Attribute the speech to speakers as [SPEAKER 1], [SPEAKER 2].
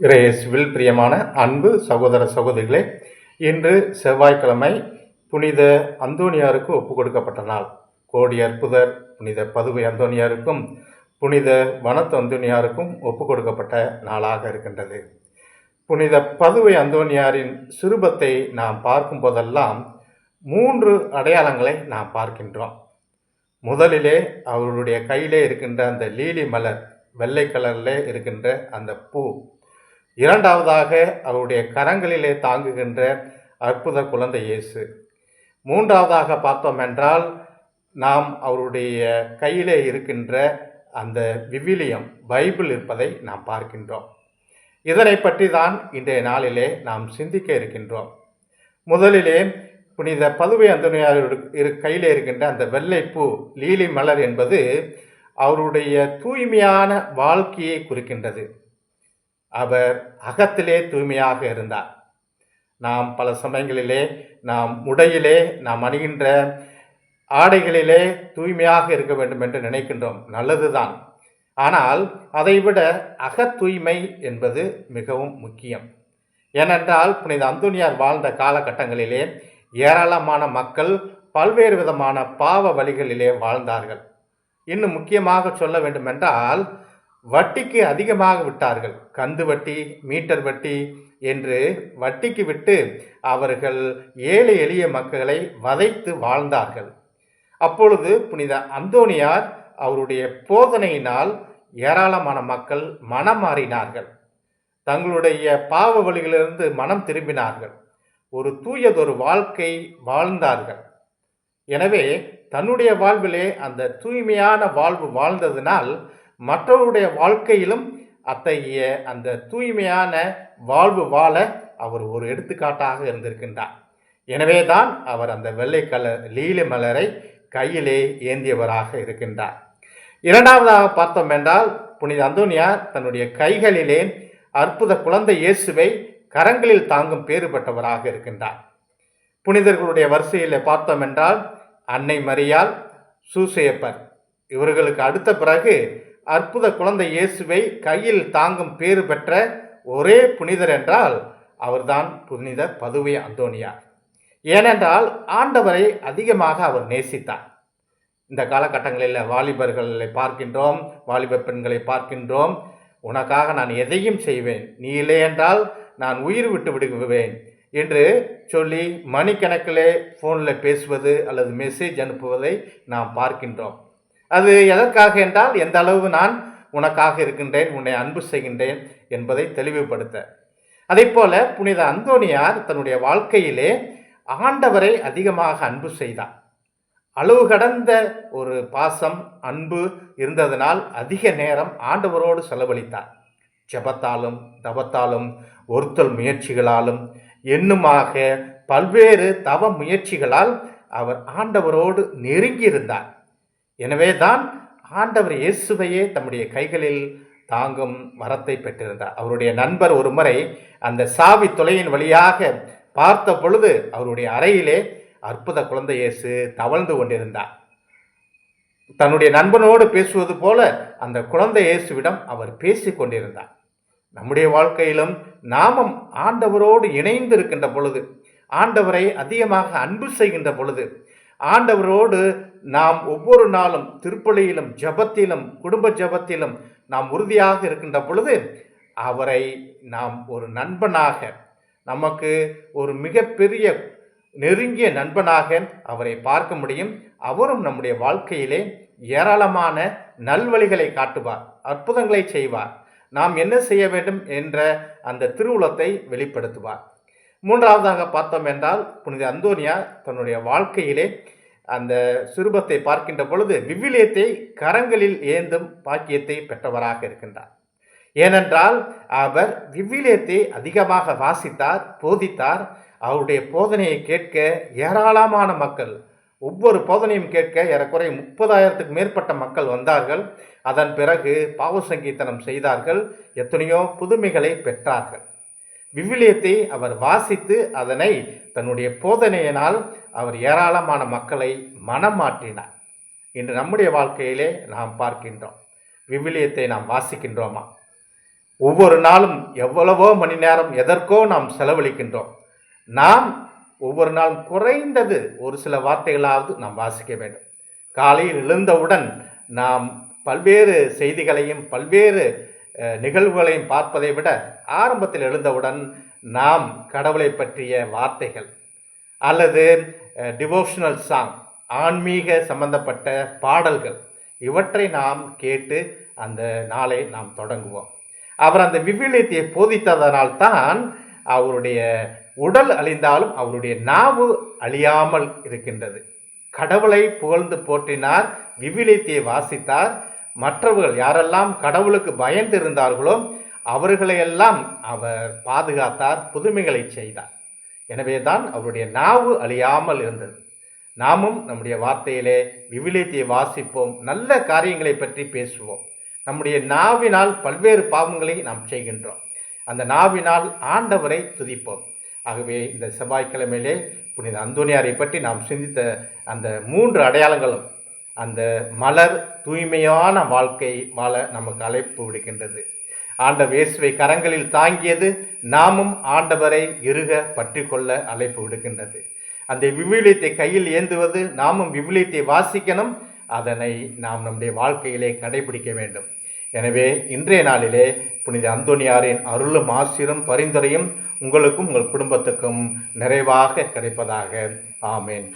[SPEAKER 1] இறையேசுவில் பிரியமான அன்பு சகோதர சகோதரிகளே இன்று செவ்வாய்க்கிழமை புனித அந்தோனியாருக்கு ஒப்பு கொடுக்கப்பட்ட நாள். கோடி அற்புதர் புனித பதுவை அந்தோனியாருக்கும் புனித வனத்து அந்தோனியாருக்கும் ஒப்பு கொடுக்கப்பட்ட நாளாக இருக்கின்றது. புனித பதுவை அந்தோனியாரின் சிறுபத்தை நாம் பார்க்கும் போதெல்லாம் மூன்று அடையாளங்களை நாம் பார்க்கின்றோம். முதலிலே அவருடைய கையிலே இருக்கின்ற அந்த லீலி மலர் வெள்ளை கலரில் இருக்கின்ற அந்த பூ இரண்டாவதாக அவருடைய கரங்களிலே தாங்குகின்ற அற்புத குழந்தை இயேசு. மூன்றாவதாக பார்த்தோம் என்றால் நாம் அவருடைய கையிலே இருக்கின்ற அந்த விவிலியம் பைபிள் இருப்பதை நாம் பார்க்கின்றோம். இதனை பற்றி தான் இன்றைய நாளிலே நாம் சிந்திக்க இருக்கின்றோம். முதலிலே புனித பதுவை அந்தனியார் இரு கையில் இருக்கின்ற அந்த வெள்ளைப்பூ லீலி மலர் என்பது அவருடைய தூய்மையான வாழ்க்கையை குறிக்கின்றது. அவர் அகத்திலே தூய்மையாக இருந்தார். நாம் பல சமயங்களிலே நாம் உடையிலே நாம் அணிகின்ற ஆடைகளிலே தூய்மையாக இருக்க வேண்டும் என்று நினைக்கின்றோம். நல்லதுதான். ஆனால் அதைவிட அகத் தூய்மை என்பது மிகவும் முக்கியம். ஏனென்றால் புனித அந்துனியார் வாழ்ந்த காலகட்டங்களிலே ஏராளமான மக்கள் பல்வேறு விதமான பாவ வழிகளிலே வாழ்ந்தார்கள். இன்னும் முக்கியமாக சொல்ல வேண்டுமென்றால் வட்டிக்கு அதிகமாக விட்டார்கள். கந்து வட்டி மீட்டர் வட்டி என்று வட்டிக்கு விட்டு அவர்கள் ஏழை எளிய மக்களை வதைத்து வாழ்ந்தார்கள். அப்பொழுது புனித அந்தோனியார் அவருடைய போதனையினால் ஏராளமான மக்கள் மனம் மாறினார்கள். தங்களுடைய பாவ வழிகளிலிருந்து மனம் திரும்பினார்கள். ஒரு தூயதொரு வாழ்க்கை வாழ்ந்தார்கள். எனவே தன்னுடைய வாழ்விலே அந்த தூய்மையான வாழ்வு வாழ்ந்ததினால் மற்றவருடைய வாழ்க்கையிலும் அத்தகைய அந்த தூய்மையான வாழ்வு வாழ அவர் ஒரு எடுத்துக்காட்டாக இருந்திருக்கின்றார். எனவே தான் அவர் அந்த வெள்ளை கலர் லீல மலரை கையிலே ஏந்தியவராக இருக்கின்றார். இரண்டாவதாக பார்த்தோம் என்றால் புனித அந்தோனியார் தன்னுடைய கைகளிலே அற்புத குழந்தை இயேசுவை கரங்களில் தாங்கும் பேறு பெற்றவராக இருக்கின்றார். புனிதர்களுடைய வரிசையில் பார்த்தோம் என்றால் அன்னை மரியால் சூசையப்பர் இவர்களுக்கு அடுத்த பிறகு அற்புத குழந்தை இயேசுவை கையில் தாங்கும் பேறு பெற்ற ஒரே புனிதர் என்றால் அவர்தான் புனித பதுவை அந்தோனியார் ஏனென்றால் ஆண்டவரை அதிகமாக அவர் நேசித்தார். இந்த காலகட்டங்களில் வாலிபர்களை பார்க்கின்றோம் வாலிப பெண்களை பார்க்கின்றோம். உனக்காக நான் எதையும் செய்வேன் நீ இல்லை என்றால் நான் உயிர் விட்டு விடுவேன் என்று சொல்லி மணிக்கணக்கிலே ஃபோனில் பேசுவது அல்லது மெசேஜ் அனுப்புவதை நாம் பார்க்கின்றோம். அது எதற்காக என்றால் எந்த அளவு நான் உனக்காக இருக்கின்றேன் உன்னை அன்பு செய்கின்றேன் என்பதை தெளிவுபடுத்த. அதே போல புனித அந்தோனியார் தன்னுடைய வாழ்க்கையிலே ஆண்டவரை அதிகமாக அன்பு செய்தார். அளவு கடந்த ஒரு பாசம் அன்பு இருந்ததனால் அதிக நேரம் ஆண்டவரோடு செலவழித்தார். ஜபத்தாலும் தபத்தாலும் ஒருத்தல் முயற்சிகளாலும் எண்ணுமாக பல்வேறு தவ முயற்சிகளால் அவர் ஆண்டவரோடு நெருங்கியிருந்தார். எனவே தான் ஆண்டவர் இயேசுவையே தம்முடைய கைகளில் தாங்கும் வரத்தை பெற்றிருந்தார். அவருடைய நண்பர் ஒரு முறை அந்த சாவி தொலையின் வழியாக பார்த்த பொழுது அவருடைய அறையிலே அற்புத குழந்தை இயேசு தவழ்ந்து கொண்டிருந்தார். தன்னுடைய நண்பனோடு பேசுவது போல அந்த குழந்தை இயேசுவிடம் அவர் பேசி கொண்டிருந்தார். நம்முடைய வாழ்க்கையிலும் நாமும் ஆண்டவரோடு இணைந்து இருக்கின்ற பொழுது ஆண்டவரை அதிகமாக அன்பு செய்கின்ற பொழுது ஆண்டவரோடு நாம் ஒவ்வொரு நாளும் திருப்பலியிலும் ஜபத்திலும் குடும்ப ஜபத்திலும் நாம் உறுதியாக இருக்கின்ற பொழுது அவரை நாம் ஒரு நண்பனாக நமக்கு ஒரு மிகப்பெரிய நெருங்கிய நண்பனாக அவரை பார்க்க முடியும். அவரும் நம்முடைய வாழ்க்கையிலே ஏராளமான நல்வழிகளை காட்டுவார் அற்புதங்களை செய்வார். நாம் என்ன செய்ய வேண்டும் என்ற அந்த திருவுளத்தை வெளிப்படுத்துவார். மூன்றாவதாக பார்த்தோம் என்றால் புனித அந்தோனியா தன்னுடைய வாழ்க்கையிலே அந்த சிறுபத்தை பார்க்கின்ற பொழுது விவிலியத்தை கரங்களில் ஏந்தும் பாக்கியத்தை பெற்றவராக இருக்கின்றார். ஏனென்றால் அவர் விவிலியத்தை அதிகமாக வாசித்தார் போதித்தார். அவருடைய போதனையை கேட்க ஏராளமான மக்கள் ஒவ்வொரு போதனையும் கேட்க ஏறக்குறைய முப்பதாயிரத்துக்கு மேற்பட்ட மக்கள் வந்தார்கள். அதன் பிறகு பாவசங்கீர்த்தனம் செய்தார்கள். எத்தனையோ புதுமைகளை பெற்றார்கள். விவிலியத்தை அவர் வாசித்து அதனை தன்னுடைய போதனையினால் அவர் ஏராளமான மக்களை மனம் மாற்றினார் இன்று நம்முடைய வாழ்க்கையிலே நாம் பார்க்கின்றோம். விவிலியத்தை நாம் வாசிக்கின்றோமா? ஒவ்வொரு நாளும் எவ்வளவோ மணி நேரம் எதற்கோ நாம் செலவழிக்கின்றோம். நாம் ஒவ்வொரு நாளும் குறைந்தது ஒரு சில வார்த்தைகளாவது நாம் வாசிக்க வேண்டும். காலையில் எழுந்தவுடன் நாம் பல்வேறு செய்திகளையும் பல்வேறு நிகழ்வுகளையும் பார்ப்பதை விட ஆரம்பத்தில் எழுந்தவுடன் நாம் கடவுளை பற்றிய வார்த்தைகள் அல்லது டிவோஷனல் சாங் ஆன்மீக சம்பந்தப்பட்ட பாடல்கள் இவற்றை நாம் கேட்டு அந்த நாளை நாம் தொடங்குவோம். அவர் அந்த விவிலியத்தை போதித்ததனால் தான் அவருடைய உடல் அழிந்தாலும் அவருடைய நாவு அழியாமல் இருக்கின்றது. கடவுளை புகழ்ந்து போற்றினார் விவிலியத்தை வாசித்தார் மற்றவர்கள் யாரெல்லாம் கடவுளுக்கு பயந்து இருந்தார்களோ அவர்களையெல்லாம் அவர் பாதுகாத்தார் புதுமைகளை செய்தார். எனவே தான் அவருடைய நாவு அழியாமல் இருந்தது. நாமும் நம்முடைய வார்த்தையிலே விவிலியத்தை வாசிப்போம் நல்ல காரியங்களை பற்றி பேசுவோம். நம்முடைய நாவினால் பல்வேறு பாவங்களை நாம் செய்கின்றோம். அந்த நாவினால் ஆண்டவரை துதிப்போம். ஆகவே இந்த செவ்வாய்க்கிழமையிலே புனித அந்தோனியாரை பற்றி நாம் சிந்தித்த அந்த மூன்று அடையாளங்களும் அந்த மலர் தூய்மையான வாழ்க்கை வாழ நமக்கு அழைப்பு விடுக்கின்றது. ஆண்டவர் இயேசுவை கரங்களில் தாங்கியது நாமும் ஆண்டவரை இறுக பற்றி கொள்ள அழைப்பு விடுக்கின்றது. அந்த விவிலியத்தை கையில் ஏந்துவது நாமும் விவிலியத்தை வாசிக்கணும். அதனை நாம் நம்முடைய வாழ்க்கையிலே கடைபிடிக்க வேண்டும். எனவே இன்றைய நாளிலே புனித அந்தோனியாரின் அருளும் ஆசிரும் பரிந்துரையும் உங்களுக்கும் உங்கள் குடும்பத்துக்கும் நிறைவாக கிடைப்பதாக. ஆமேன்.